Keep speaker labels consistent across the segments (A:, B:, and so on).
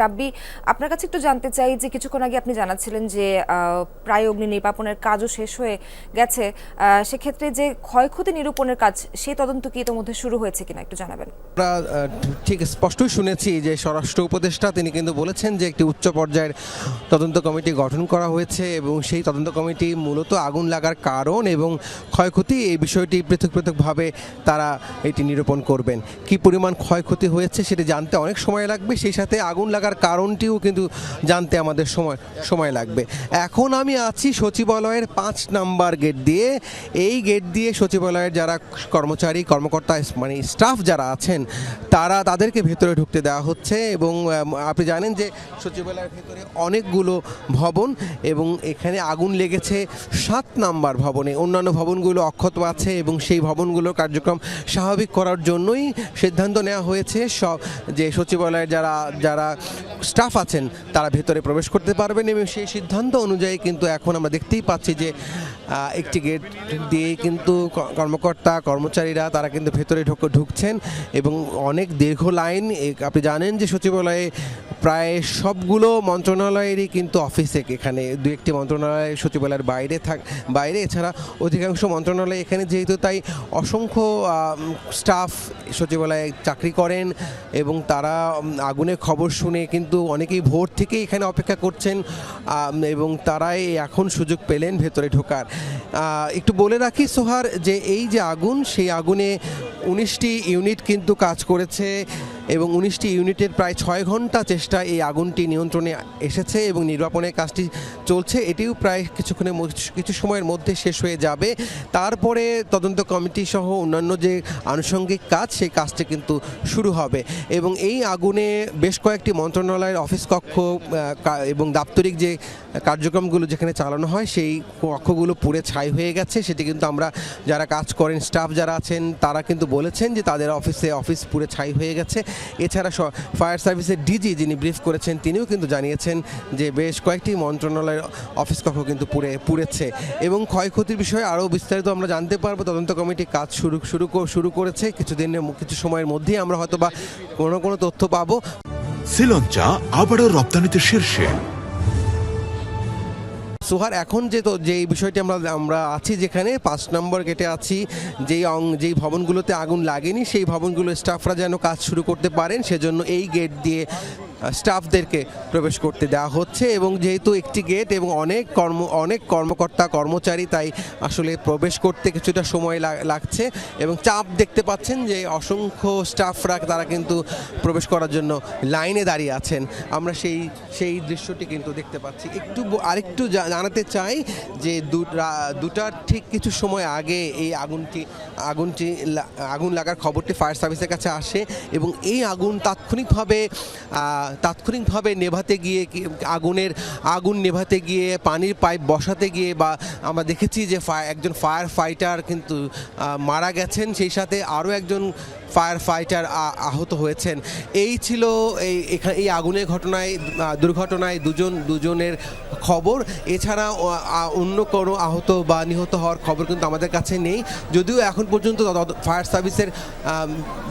A: রাব্বি, আপনার কাছে একটু জানতে চাই যে কিছুক্ষণ আগে আপনি জানাচ্ছিলেন যে প্রায় অগ্নি নির্বাপনের কাজও শেষ হয়ে গেছে। সেক্ষেত্রে যে ক্ষয়ক্ষতি নিরূপণের কাজ, সেই তদন্ত কি ইতোমধ্যে শুরু হয়েছে কিনা একটু জানাবেন?
B: আমরা ঠিক স্পষ্টই শুনেছি যে স্বরাষ্ট্র উপদেষ্টা, তিনি কিন্তু বলেছেন যে একটি উচ্চ পর্যায়ের তদন্ত কমিটি গঠন করা হয়েছে এবং সেই তদন্ত কমিটি মূলত আগুন লাগার কারণ এবং ক্ষয়ক্ষতি, এই বিষয়টি পৃথক পৃথকভাবে তারা এটি নিরূপণ করবেন। কি পরিমাণ ক্ষয়ক্ষতি হয়েছে সেটি জানতে অনেক সময় লাগবে, সেই সাথে আগুন লাগার কারণটিও কিন্তু জানতে আমাদের সময় সময় লাগবে। এখন আমি আছি সচিবালয়ের পাঁচ নাম্বার গেট দিয়ে। এই গেট দিয়ে সচিবালয়ের যারা কর্মচারী, কর্মকর্তা মানে স্টাফ যারা আছেন, তারা তাদেরকে ভেতরে ঢুকতে দেওয়া হচ্ছে এবং আপনি জানেন যে সচিবালয়ের ভেতরে অনেকগুলো ভবন এবং এখানে আগুন লেগেছে সাত নাম্বার ভবনে। অন্যান্য ভবনগুলো অক্ষত আছে এবং সেই ভবনগুলোর কার্যক্রম স্বাভাবিক করার জন্যই সিদ্ধান্ত নেওয়া হয়েছে। সব যে সচিবালয়ের যারা যারা স্টাফ আছেন, তারা ভেতরে প্রবেশ করতে পারবেন এবং সেই সিদ্ধান্ত অনুযায়ী কিন্তু এখন আমরা দেখতেই পাচ্ছি যে একটি গেট দিয়ে কিন্তু কর্মকর্তা, কর্মচারীরা তারা কিন্তু ভেতরে ঢুক, ঢুকছেন এবং অনেক দীর্ঘ লাইন আপনি জানেন যে সচিবালয়ে প্রায় সবগুলো মন্ত্রণালয়েরই কিন্তু অফিসে এখানে। দু একটি মন্ত্রণালয় সচিবালয়ের বাইরে থাক, বাইরে। এছাড়া অধিকাংশ মন্ত্রণালয় এখানে যেহেতু তাই অসংখ্য স্টাফ সচিবালয়ে চাকরি করেন এবং তারা আগুনের খবর শুনে কিন্তু অনেকেই ভোর থেকে এখানে অপেক্ষা করছেন এবং তারাই এখন সুযোগ পেলেন ভেতরে ঢোকার। একটু বলে রাখি সোহার, যে এই যে আগুন, সেই আগুনে উনিশটি ইউনিট কিন্তু কাজ করেছে। এবং উনিশটি ইউনিটের প্রায় ছয় ঘণ্টা চেষ্টা এই আগুনটি নিয়ন্ত্রণে এসেছে এবং নির্বাপনের কাজটি চলছে। এটিও প্রায় কিছুক্ষণের কিছু সময়ের মধ্যে শেষ হয়ে যাবে। তারপরে তদন্ত কমিটি সহ অন্যান্য যে আনুষঙ্গিক কাজ, সেই কাজটি কিন্তু শুরু হবে। এবং এই আগুনে বেশ কয়েকটি মন্ত্রণালয়ের অফিস কক্ষ এবং দাপ্তরিক যে কার্যক্রমগুলো যেখানে চালানো হয়, সেই কক্ষগুলো পুড়ে ছাই হয়ে গেছে। সেটি কিন্তু আমরা যারা কাজ করেন, স্টাফ যারা আছেন, তারা কিন্তু বলেছেন যে তাদের অফিসে অফিস পুড়ে ছাই হয়ে গেছে। এছাড়া ফায়ার সার্ভিসের ডিজি যিনি ব্রিফ করেছেন, তিনিও কিন্তু জানিয়েছেন যে বেশ কয়েকটি মন্ত্রণালয়ের অফিস কক্ষ কিন্তু পুড়ে, পুড়েছে। এবং ক্ষয়ক্ষতির বিষয়ে আরও বিস্তারিত আমরা জানতে পারব। তদন্ত কমিটি কাজ শুরু শুরু শুরু করেছে। কিছুদিনের কিছু সময়ের মধ্যেই আমরা হয়তো বা কোনো কোনো তথ্য পাবো।
C: শ্রীলঞ্চা আবারও রপ্তানিতে শীর্ষে।
B: সোহার, এখন যে তো যেই বিষয়টি আমরা আমরা আছি যেখানে, পাঁচ নম্বর গেটে আছি, যেই অং যেই ভবনগুলোতে আগুন লাগেনি, সেই ভবনগুলো স্টাফরা যেন কাজ শুরু করতে পারেন, সেজন্য এই গেট দিয়ে স্টাফদেরকে প্রবেশ করতে দেওয়া হচ্ছে এবং যেহেতু একটি গেট এবং অনেক কর্ম, অনেক কর্মকর্তা, কর্মচারী তাই আসলে প্রবেশ করতে কিছুটা সময় লাগ- লাগছে এবং চাপ দেখতে পাচ্ছেন যে অসংখ্য স্টাফরা তারা কিন্তু প্রবেশ করার জন্য লাইনে দাঁড়িয়ে আছেন। আমরা সেই সেই দৃশ্যটি কিন্তু দেখতে পাচ্ছি। একটু আরেকটু জানাতে চাই যে দুটার ঠিক কিছু সময় আগে এই আগুনটি আগুনটি আগুন লাগার খবরটি ফায়ার সার্ভিসের কাছে আসে এবং এই আগুন তাৎক্ষণিকভাবে তাৎক্ষণিকভাবে নেভাতে গিয়ে আগুনের, আগুন নেভাতে গিয়ে, পানির পাইপ বসাতে গিয়ে বা আমরা দেখেছি যে একজন ফায়ার ফাইটার কিন্তু মারা গেছেন। সেই সাথে আরও একজন ফায়ার ফাইটার আহত হয়েছেন। এই ছিল এই এখানে এই আগুনের ঘটনায় দুর্ঘটনায় দুজন, দুজনের খবর। এছাড়া অন্য কোনো আহত বা নিহত হওয়ার খবর কিন্তু আমাদের কাছে নেই। যদিও এখন পর্যন্ত ফায়ার সার্ভিসের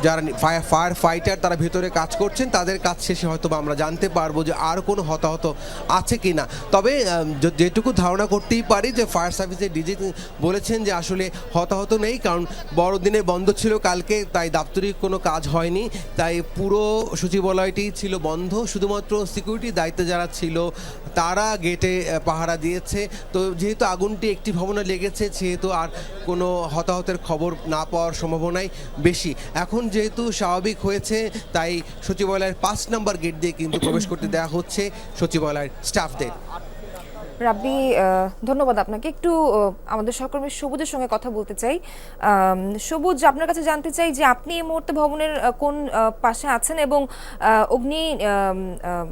B: যারা ফায়ার ফায়ার ফাইটার তারা ভেতরে কাজ করছেন, তাদের কাজ শেষে হয়তো বা আমরা জানতে পারব যে আর কোনো হতাহত আছে কি না তবে যেটুকু ধারণা করতেই পারি যে ফায়ার সার্ভিসের ডিজি বলেছেন যে আসলে হতাহত নেই, কারণ বড়দিনে বন্ধ ছিল কালকে, তাই দাপ্তরিক কোনো কাজ হয়নি। তাই পুরো সচিবালয়টি ছিল বন্ধ। শুধুমাত্র সিকিউরিটি দায়িত্বে যারা ছিল, তারা গেটে পাহারা দিয়েছে। তো যেহেতু আগুনটি একটি ভবনে লেগেছে, সেহেতু আর কোনো হতাহতের খবর না পাওয়ার সম্ভাবনাই বেশি। এখন যেহেতু স্বাভাবিক হয়েছে, তাই সচিবালয়ের পাঁচ নম্বর গেট দিয়ে কিন্তু প্রবেশ করতে দেওয়া হচ্ছে সচিবালয়ের স্টাফদের।
A: রাব্বি ধন্যবাদ আপনাকে। একটু আমাদের সহকর্মী সবুজের সঙ্গে কথা বলতে চাই। সবুজ, আপনার কাছে জানতে চাই যে আপনি এই মুহূর্তে ভবনের কোন পাশে আছেন এবং অগ্নি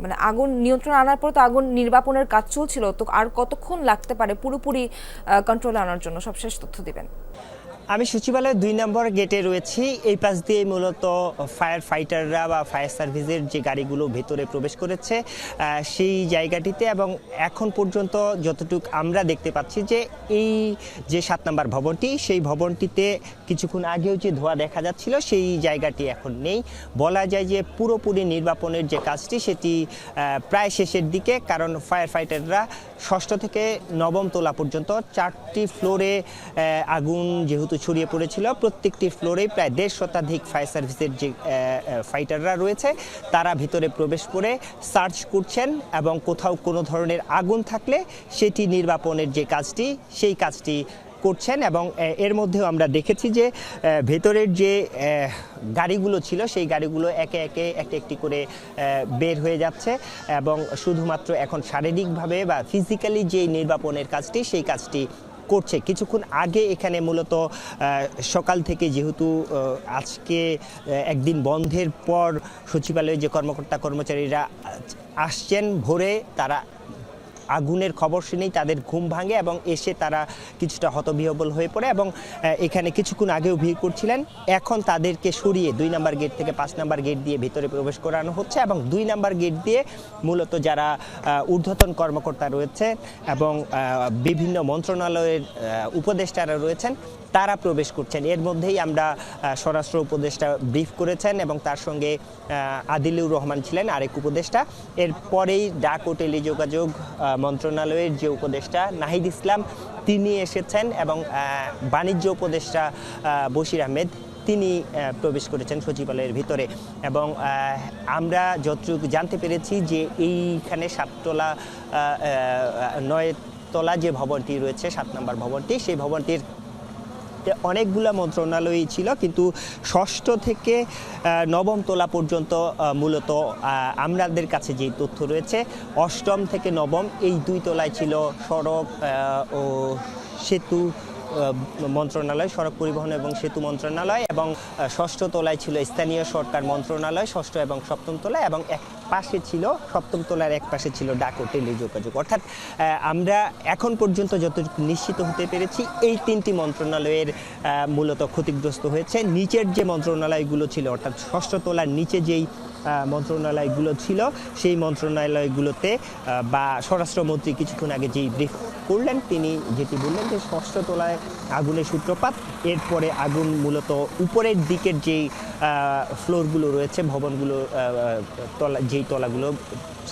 A: মানে আগুন নিয়ন্ত্রণ আনার পর তো আগুন নির্বাপনের কাজ চলছিল, তো আর কতক্ষণ লাগতে পারে পুরোপুরি কন্ট্রোলে আনার জন্য? সবশেষ তথ্য দিবেন।
D: আমি সচিবালয়ের দুই নম্বর গেটে রয়েছি। এই পাশ দিয়ে মূলত ফায়ার ফাইটাররা বা ফায়ার সার্ভিসের যে গাড়িগুলো ভেতরে প্রবেশ করেছে সেই জায়গাটিতে এবং এখন পর্যন্ত যতটুকু আমরা দেখতে পাচ্ছি যে এই যে সাত নম্বর ভবনটি, সেই ভবনটিতে কিছুক্ষণ আগেও যে ধোঁয়া দেখা যাচ্ছিল, সেই জায়গাটি এখন নেই। বলা যায় যে পুরোপুরি নির্বাপনের যে কাজটি, সেটি প্রায় শেষের দিকে, কারণ ফায়ার ফাইটাররা ষষ্ঠ থেকে নবম তোলা পর্যন্ত চারটি ফ্লোরে আগুন যেহেতু ছড়িয়ে পড়েছিল। প্রত্যেকটি ফ্লোরে প্রায় দেড় শতাধিক ফায়ার সার্ভিসের যে ফাইটাররা রয়েছে, তারা ভিতরে প্রবেশ করে সার্চ করছেন এবং কোথাও কোনো ধরনের আগুন থাকলে সেটি নির্বাপনের যে কাজটি, সেই কাজটি করছেন এবং এর মধ্যেও আমরা দেখেছি যে ভেতরের যে গাড়িগুলো ছিল, সেই গাড়িগুলো একে একে একটি একটি করে বের হয়ে যাচ্ছে এবং শুধুমাত্র এখন শারীরিকভাবে বা ফিজিক্যালি যে নির্বাপনের কাজটি, সেই কাজটি করছে। কিছুক্ষণ আগে এখানে মূলত সকাল থেকে যেহেতু আজকে একদিন বন্ধের পর সচিবালয়ে যে কর্মকর্তা কর্মচারীরা আসছেন ভোরে, তারা আগুনের খবর শুনেই তাদের ঘুম ভাঙে এবং এসে তারা কিছুটা হতবিহবল হয়ে পড়ে এবং এখানে কিছুক্ষণ আগেও ভিড় করছিলেন। এখন তাদেরকে সরিয়ে দুই নাম্বার গেট থেকে পাঁচ নাম্বার গেট দিয়ে ভিতরে প্রবেশ করানো হচ্ছে এবং দুই নাম্বার গেট দিয়ে মূলত যারা ঊর্ধ্বতন কর্মকর্তা রয়েছে এবং বিভিন্ন মন্ত্রণালয়ের উপদেষ্টারা রয়েছেন, তারা প্রবেশ করছেন। এর মধ্যেই আমরা স্বরাষ্ট্র উপদেষ্টা ব্রিফ করেছেন এবং তার সঙ্গে আদিলুর রহমান ছিলেন আরেক উপদেষ্টা। এরপরেই ডাক ও টেলিযোগাযোগ মন্ত্রণালয়ের যে উপদেষ্টা নাহিদ ইসলাম, তিনি এসেছেন এবং বাণিজ্য উপদেষ্টা বশির আহমেদ, তিনি প্রবেশ করেছেন সচিবালয়ের ভিতরে। এবং আমরা যতটুকু জানতে পেরেছি যে এইখানে সাততলা নয় তলা যে ভবনটি রয়েছে, সাত নম্বর ভবনটি, সেই ভবনটির অনেকগুলো মন্ত্রণালয়ই ছিল, কিন্তু ষষ্ঠ থেকে নবম তোলা পর্যন্ত মূলত আমাদের কাছে যে তথ্য রয়েছে, অষ্টম থেকে নবম এই দুই তলায় ছিল সড়ক ও সেতু মন্ত্রণালয়, সড়ক পরিবহন এবং সেতু মন্ত্রণালয় এবং ষষ্ঠ তলায় ছিল স্থানীয় সরকার মন্ত্রণালয়, ষষ্ঠ এবং সপ্তম তলায় এবং এক পাশে ছিল, সপ্তম তলার এক পাশে ছিল ডাক ও টেলিযোগাযোগ। অর্থাৎ আমরা এখন পর্যন্ত যতটুকু নিশ্চিত হতে পেরেছি, এই তিনটি মন্ত্রণালয়ের মূলত ক্ষতিগ্রস্ত হয়েছে। নিচের যে মন্ত্রণালয়গুলো ছিল, অর্থাৎ ষষ্ঠ তলার নিচে যেই মন্ত্রণালয়গুলো ছিল, সেই মন্ত্রণালয়গুলোতে বা স্বরাষ্ট্রমন্ত্রী কিছুক্ষণ আগে যেই ব্রিফ করলেন তিনি, যেটি বললেন যে ষষ্ঠ তলায় আগুনের সূত্রপাত। এরপরে আগুন মূলত উপরের দিকের যেই ফ্লোরগুলো রয়েছে, ভবনগুলো তলা, যেই তলাগুলো,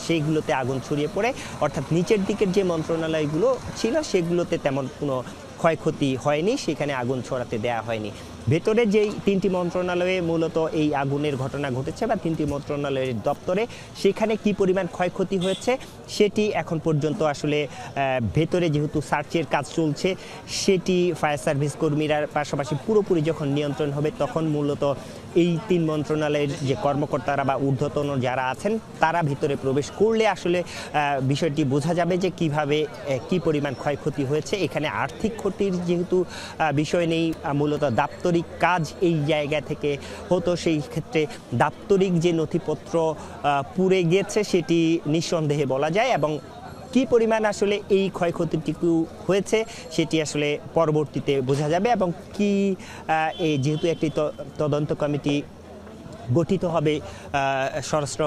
D: সেইগুলোতে আগুন ছড়িয়ে পড়ে। অর্থাৎ নিচের দিকের যে মন্ত্রণালয়গুলো ছিল, সেগুলোতে তেমন কোনো ক্ষয়ক্ষতি হয়নি, সেখানে আগুন ছড়াতে দেয়া হয়নি। ভেতরে যেই তিনটি মন্ত্রণালয়ে মূলত এই আগুনের ঘটনা ঘটেছে বা তিনটি মন্ত্রণালয়ের দপ্তরে, সেখানে কি পরিমাণ ক্ষয়ক্ষতি হয়েছে সেটি এখন পর্যন্ত আসলে ভেতরে যেহেতু সার্চের কাজ চলছে, সেটি ফায়ার সার্ভিস কর্মীরা পাশাপাশি পুরোপুরি যখন নিয়ন্ত্রণ হবে তখন মূলত এই তিন মন্ত্রণালয়ের যে কর্মকর্তারা বা ঊর্ধ্বতন যারা আছেন, তারা ভিতরে প্রবেশ করলে আসলে বিষয়টি বোঝা যাবে যে কীভাবে কি পরিমাণ ক্ষয়ক্ষতি হয়েছে। এখানে আর্থিক ক্ষতির যেহেতু বিষয় নেই মূলত দাপ্তরিক কাজ এই জায়গা থেকে হতো, সেই ক্ষেত্রে দাপ্তরিক যে নথিপত্র পুড়ে গেছে সেটি নিঃসন্দেহে বলা যায় এবং কি পরিমাণ আসলে এই ক্ষয়ক্ষতিটুকু হয়েছে সেটি আসলে পরবর্তীতে বোঝা যাবে এবং কি এই যেহেতু একটি তদন্ত কমিটি গঠিত হবে স্বরাষ্ট্র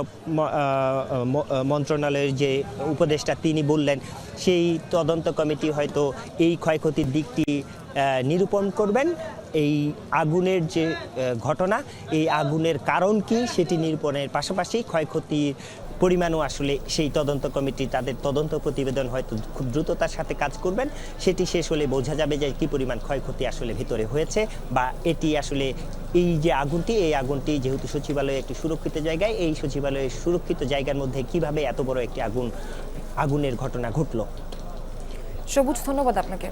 D: মন্ত্রণালয়ের যে উপদেষ্টা তিনি বললেন, সেই তদন্ত কমিটি হয়তো এই ক্ষয়ক্ষতির দিকটি নিরূপণ করবেন। এই আগুনের যে ঘটনা, এই আগুনের কারণ কি সেটি নিরূপণের পাশাপাশি ক্ষয়ক্ষতির পরিমাণও আসলে সেই তদন্ত কমিটি, তাদের তদন্ত প্রতিবেদন হয়তো খুব দ্রুততার সাথে কাজ করবেন। সেটি শেষ হলে বোঝা যাবে যে কি পরিমাণ ক্ষয়ক্ষতি আসলে ভিতরে হয়েছে বা এটি আসলে এই যে আগুনটি, এই আগুনটি যেহেতু সচিবালয়ে একটি সুরক্ষিত জায়গায়, এই সচিবালয়ের সুরক্ষিত জায়গার মধ্যে কীভাবে এত বড় একটি আগুন, আগুনের ঘটনা ঘটলো?
A: সবুজ, ধন্যবাদ আপনাকে।